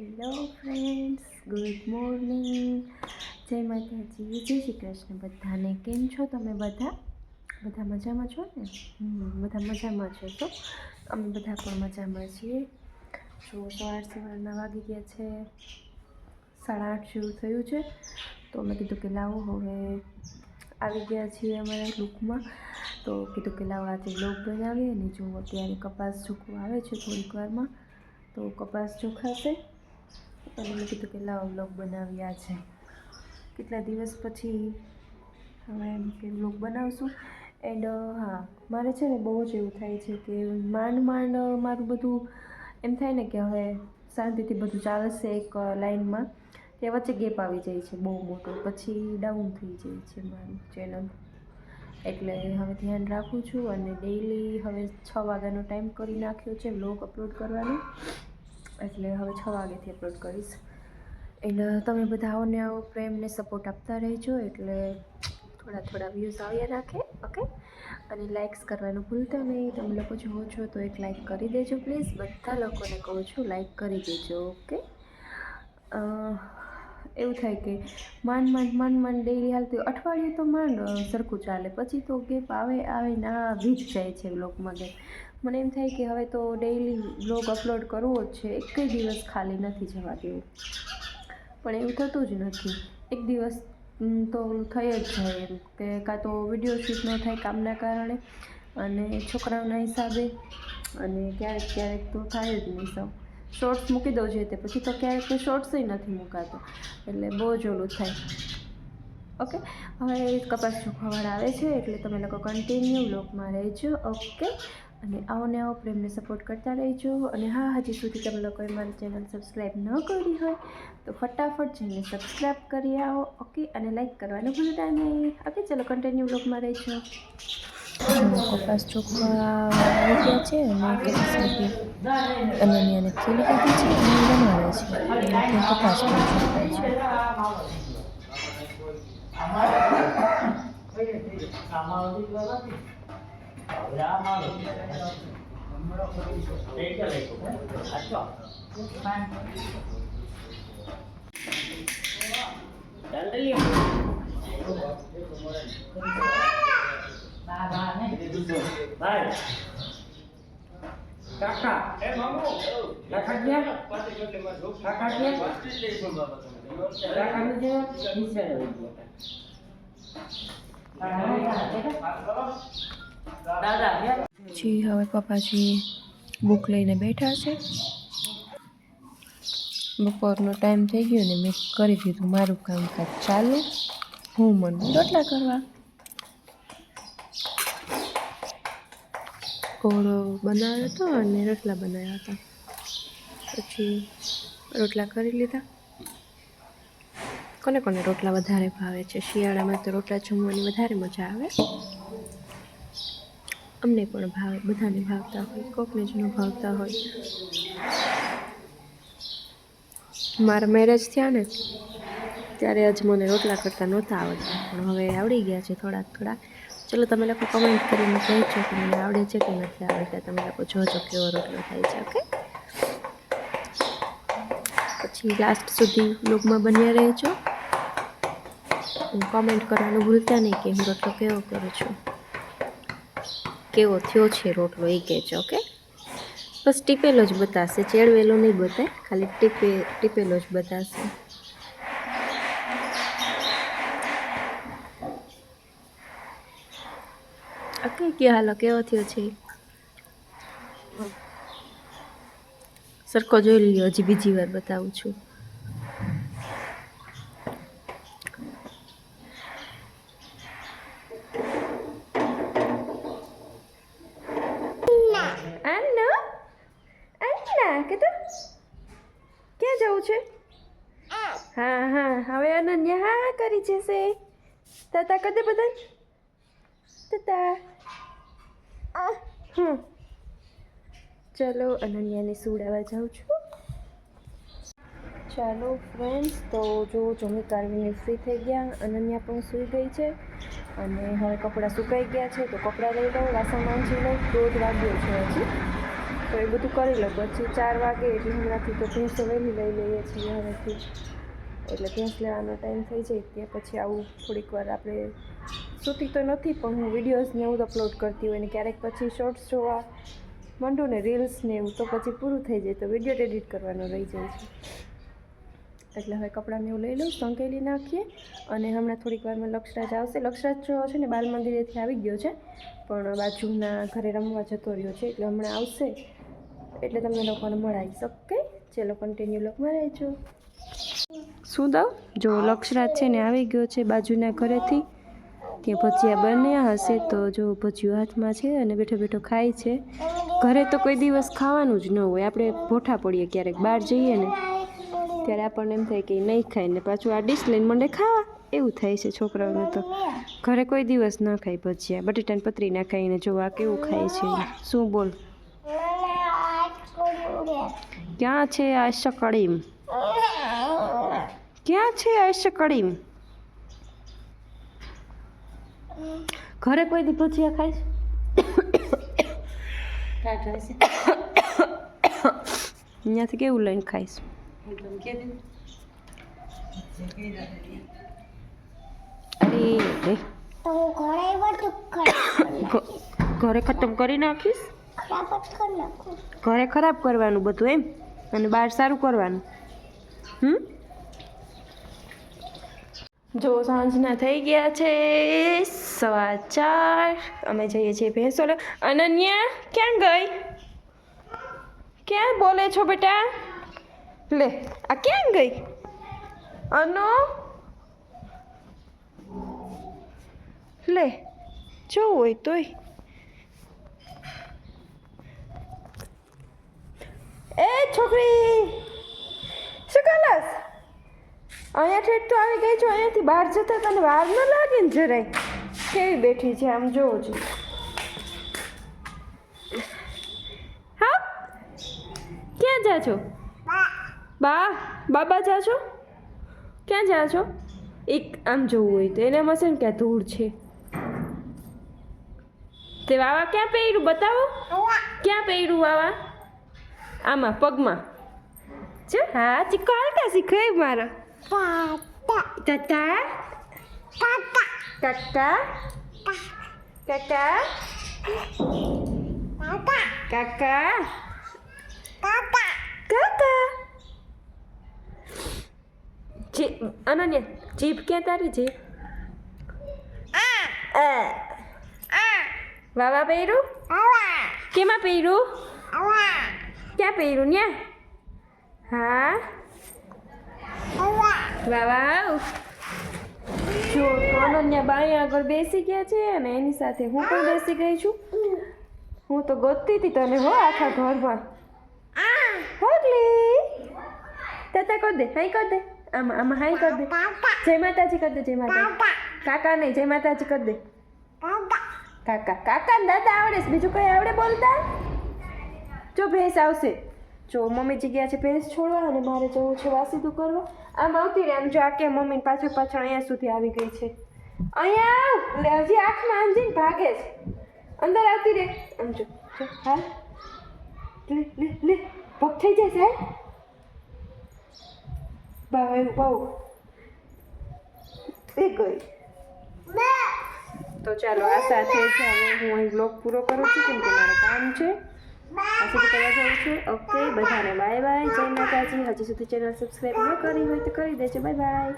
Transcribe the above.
Hello friends good morning જય માતાજી. જય શ્રી કૃષ્ણ. બધાને કેમ છો તમે બધા? બધા મજામાં છો ને? બધા મજામાં છો તો? અમે બધા પણ મજામાં છીએ. જો સવાર સવારના વાગી ગયા છે. સાડા આઠ જેવું થયું છે. તો અમે કીધું કે લાવો હવે. આવી ગયા છીએ અમારા લુકમાં તો કીધું કે લાવો આજે બ્લોગ બનાવીએ અને જો અત્યારે કપાસ ચૂકવો આવે છે થોડીક વારમાં, તો કપાસ ચોખાશે. અને મેં કીધું પહેલાં વ્લોગ બનાવ્યા છે. કેટલા દિવસ પછી હવે એમ કે વ્લોગ બનાવશું. એન્ડ હા, મારે છે ને બહુ જ એવું થાય છે કે માંડ માંડ મારું બધું એમ થાય ને કે હવે શાંતિથી બધું ચાલશે એક લાઇનમાં તે વચ્ચે ગેપ આવી જાય છે બહુ મોટો. પછી ડાઉન થઈ જાય છે મારું ચેનલ એટલે હવે ધ્યાન રાખું છું અને ડેઈલી હવે છ વાગ્યાનો ટાઈમ કરી નાખ્યો છે બ્લોગ અપલોડ કરવાનો. એટલે હવે છ વાગ્યાથી અપલોડ કરીશ. એટલે તમે બધા આવને આવો પ્રેમને સપોર્ટ આપતા રહેજો. એટલે થોડા થોડા વ્યૂઝ આવ્યા રાખે ઓકે અને લાઇક્સ કરવાનું ભૂલતા નહીં. તમે લોકો જુઓ છો તો એક લાઇક કરી દેજો પ્લીઝ બધા લોકોને કહું છું લાઇક કરી દેજો ઓકે એવું થાય કે માંડ માંડ માંડ માંડ ડેઈલી હાલતી અઠવાડિયું તો માંડ સરખું ચાલે. પછી તો ગેપ આવે આવે ના આવી જ જાય છે બ્લોગમાં ગેપ. મને એમ થાય કે હવે તો ડેઈલી બ્લોગ અપલોડ કરવો જ છે. એક દિવસ ખાલી નથી જવા દેવું. પણ એવું થતું જ નથી. એક દિવસ તો થઈ જ જાય એમ કે કાં તો વીડિયો શૂટ ન થાય કામના કારણે અને છોકરાઓના હિસાબે અને ક્યારેક ક્યારેક તો થાય જ નહીં સૌ. શોર્ટ્સ મૂકી દઉં છે તે પછી તો ક્યારેક શોર્ટ્સય નથી મુકાતો. એટલે બહુ જ ઓલું થાય. ઓકે હવે કપાસ ચોખાવાળા આવે છે, એટલે તમે લોકો કન્ટિન્યુ બ્લોગમાં રહેજો. ઓકે અને આવો ને આવો પ્રેમને સપોર્ટ કરતા રહેજો. અને હા, હજી સુધી તમે લોકોએ મારી ચેનલ સબસ્ક્રાઈબ ન કરી હોય, તો ફટાફટ જઈને સબસ્ક્રાઈબ કરી આવો. ઓકે અને લાઈક કરવાનું ભૂલતા નહીં. ઓકે ચલો કન્ટિન્યુ બ્લોગમાં રહેજો. કપાસ ચોખા મૂક્યા છે અને કપાસ અનન્યાને ખીલી કાઢી છે અને બનાવે છે. અને કપાસ પણ શોખાય છે. કાકા કાકા ગયા કાકા ગયા કાકા ને ગયા નીચે દાદા ગયા જી હવે પપ્પાજી બુક લઈને બેઠા છે. બપોરનો ટાઈમ થઈ ગયો ને મેં કરી દીધું મારું કામકાજ ચાલુ. હું મને રોટલા કરવા. ઓળો બનાવ્યો હતો અને રોટલા બનાવ્યા હતા. પછી રોટલા કરી લીધા. કોને કોને રોટલા વધારે ભાવે છે? શિયાળામાં તો રોટલા જમવાની વધારે મજા આવે. અમને પણ ભાવે, બધાને ભાવતા હોય, કોકને જ ન ભાવતા હોય. મારા મેરેજ થયા ને, ત્યારે જ મને રોટલા કરતા નહોતા આવડતા. પણ હવે આવડી ગયા છે થોડાક થોડા ચલો તમે લોકો કમેન્ટ કરીને કહેજો કે મને આવડે છે કે નથી આવડતા તમે લોકો જોજો કેવો રોટલો થાય છે, ઓકે? પછી લાસ્ટ સુધી બ્લોગમાં બન્યા રહેજો. કોમેન્ટ કરવાનું ભૂલતા નહીં કે હું રોટલો કેવો કરું છું. કેવો થયો છે રોટલો એ કહેજો, ઓકે? બસ ટીપેલો જ બતાવશે ચેડવેલો નહીં બતાય, ખાલી ટીપે, ટીપેલો જ બતાવશે ઓકે કે હાલો કેવો થયો છે? સરખો જોઈ લ્યો હજી બીજી વાર બતાવું છું. ક્યાં જવું છે? હા હા હવે અનન્યા હા કરી જશે. તાતા કદે બધા તાતા. હમ. ચલો, અનન્યાને સુડાવવા જાઉં છું. ચાલો ફ્રેન્ડ્સ તો જો જમી કાઢવીને ફ્રી થઈ ગયા. અનન્યા પણ સૂઈ ગઈ છે. અને હવે કપડાં સુકાઈ ગયા છે, તો કપડાં લઈ લઉં, વાસણ માંજી લઉં. દોઢ વાગ્યો છે હજી. તો એ બધું કરી લઉં. પછી ચાર વાગે એટલે હમણાંથી તો ભેંસો વહેલી લઈ લઈએ છીએ, હવેથી. એટલે ભેંસ લેવાનો ટાઈમ થઈ જાય કે પછી આવું થોડીક વાર આપણે સૂતી તો નથી, પણ હું વિડીયોઝને એવું એવું અપલોડ કરતી હોય ને ક્યારેક પછી શોર્ટ્સ જોવા, માંડું ને રીલ્સ ને એવું તો પછી પૂરું થઈ જાય તો વીડિયો એડિટ કરવાનો રહી જાય છે. એટલે હવે કપડાને એવું લઈ લઉં સંકેલી નાખીએ અને હમણાં થોડીક વારમાં લક્ષરાજ આવશે. લક્ષરાજ જો છે ને બાલ મંદિરેથી આવી ગયો છે, પણ બાજુના ઘરે રમવા જતો રહ્યો છે, એટલે હમણાં આવશે. એટલે તમને લોકોને મળાવી શકે ચલો કન્ટિન્યુ લોકમાં રહેજો. શું દઉં જો લક્ષરાજ છે ને આવી ગયો છે બાજુના ઘરેથી, ત્યાં ભજીયા બન્યા હશે તો જો ભજીયું હાથમાં છે અને બેઠો બેઠો ખાય છે. ઘરે તો કોઈ દિવસ ખાવાનું જ ન હોય. આપણે ભોઠા પડીએ ક્યારેક બહાર જઈએ ને, ત્યારે આપણને એમ થાય કે નહીં ખાય ને પાછું આ ડીશ લઈને મંડે ખાવા. એવું થાય છે છોકરાઓને તો. ઘરે કોઈ દિવસ ન ખાય ભજીયા બટેટાને પતરી ના ખાઈને જો આ કેવું ખાય છે. શું બોલ? ક્યાં છે આ કડીમ ક્યાં છે આયુષ્ય કડી ઘરે કોઈ દી ભજીયા ખાય છે? અહીંયાથી કેવું લઈને ખાઈશ અરે ઘરે ખતમ કરી નાખીશ? ઘરે ખરાબ કરવાનું બધું એમ? અને બહાર સારું કરવાનું? હમ? જો સાંજના થઈ ગયા છે સવા ચાર. અમે જઈએ છીએ ભેંસો લે અનન્યા, ક્યાં ગઈ? ક્યાં બોલે છો બેટા? લે, આ ક્યાં ગઈ? અનો? લે, જો હોય તોય. એ છોકરી, શું કરસ અહીંયા ઠેઠ તો આવી ગઈ છું અહીંયાથી બહાર જતા તને વાર ન લાગે ને જરાય. કેવી બેઠી છે આમ જોવું છું. હા? ક્યાં જા છો? બા. બાબા જા છો? ક્યાં જા છો? એક આમ જોવું હોય તો એનામાં છે ને ક્યાં ધૂળ છે. તે વાવા ક્યાં પહેર્યું બતાવો? ક્યાં પહેર્યું વાવા? આમાં પગમાં. છે હા ચીકો હાલકા શીખે મારો? તાતા કાકા કાકા કાકા કાકા જી અનન્યા જીભ ક્યાં તારી જીભ આ. વાવા પહેર્યું કેમાં પહેર્યું ક્યાં પહેર્યું ન્યા હા વાવા જો અનન્યા બાઈ આગળ બેસી ગયા છે અને એની સાથે હું પણ બેસી ગઈ છું. હું તો ગોતતી હતી તને, હો, આખા ઘરમાં. હોગલી તાતા કર દે, હાઈ કર દે. આમાં આમાં હાઈ કર દે. જય માતાજી કર દે, જય માતા કાકા નહીં, જય માતાજી કર દે. કાકા કાકા દાદા આવડે બીજું કઈ આવડે બોલતા? જો, ભેંસ આવશે. જો મમ્મી જગ્યા છે ભેંસ છોડવા અને મારે જવું છે વાસીદું કરવા આમ આવતી રહે આમ જો આ કે મમ્મી પાછળ પાછળ અહીંયા સુધી આવી ગઈ છે. અહીંયા એટલે હજી આંખમાં આંજીને ભાગે છે. અંદર આવતી રહે. આમ જો જો હાલ. લે લે લે પગ થઈ જાય સાહેબ બહુ એવું બહુ એ ગઈ. તો ચાલો આ સાથે હવે હું અહીં બ્લોગ પૂરો કરું છું કેમ કે મારે કામ છે. આ કરવા જાઉં છું. ઓકે બધાને બાય બાય જય માતાજી. હજી સુધી ચેનલ સબસ્ક્રાઈબ ન કરી હોય તો કરી દેજો. Bye bye